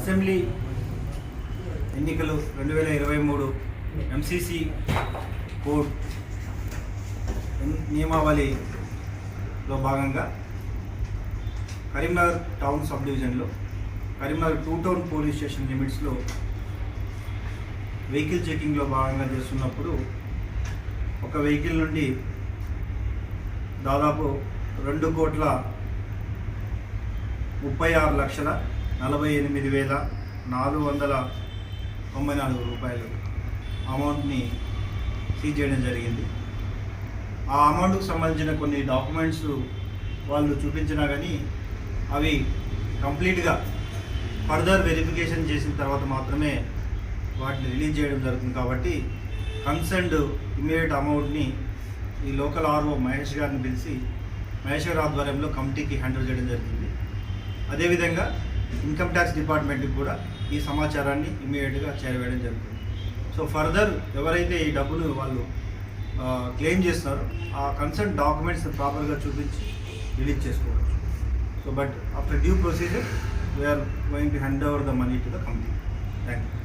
Assembly ఎన్నికలు రెండు వేల ఇరవై మూడు ఎంసీసీ కోడ్ నియమావళిలో భాగంగా కరీంనగర్ టౌన్ సబ్ డివిజన్లో Karimnagar two town police station లిమిట్స్లో వెహికల్ చెకింగ్లో భాగంగా చేస్తున్నప్పుడు ఒక వెహికల్ నుండి దాదాపు రెండు కోట్ల ముప్పై ఆరు లక్షల నలభై ఎనిమిది వేల నాలుగు వందల తొంభై నాలుగు రూపాయలు అమౌంట్ని సీజ్ చేయడం జరిగింది. ఆ అమౌంట్కి సంబంధించిన కొన్ని డాక్యుమెంట్స్ వాళ్ళు చూపించినా కానీ అవి కంప్లీట్గా ఫర్దర్ వెరిఫికేషన్ చేసిన తర్వాత మాత్రమే వాటిని రిలీజ్ చేయడం జరుగుతుంది కాబట్టి కన్సర్న్డ్ ఇమీడియట్ అమౌంట్ని ఈ లోకల్ ఆర్ఓ మహేష్ గారిని పిలిచి మహేష్ గారి ఆధ్వర్యంలో కమిటీకి హ్యాండిల్ చేయడం జరిగింది. అదేవిధంగా ఇన్కమ్ ట్యాక్స్ డిపార్ట్మెంట్కి కూడా ఈ సమాచారాన్ని ఇమీడియట్గా చేరవేయడం జరుగుతుంది. సో ఫర్దర్ ఎవరైతే ఈ డబ్బులు వాళ్ళు క్లెయిమ్ చేస్తున్నారో ఆ కన్సర్న్ డాక్యుమెంట్స్ ప్రాపర్గా చూపించి రిలీజ్ చేసుకోవచ్చు. So but after due procedure we are going to hand over the money to the company. Thank you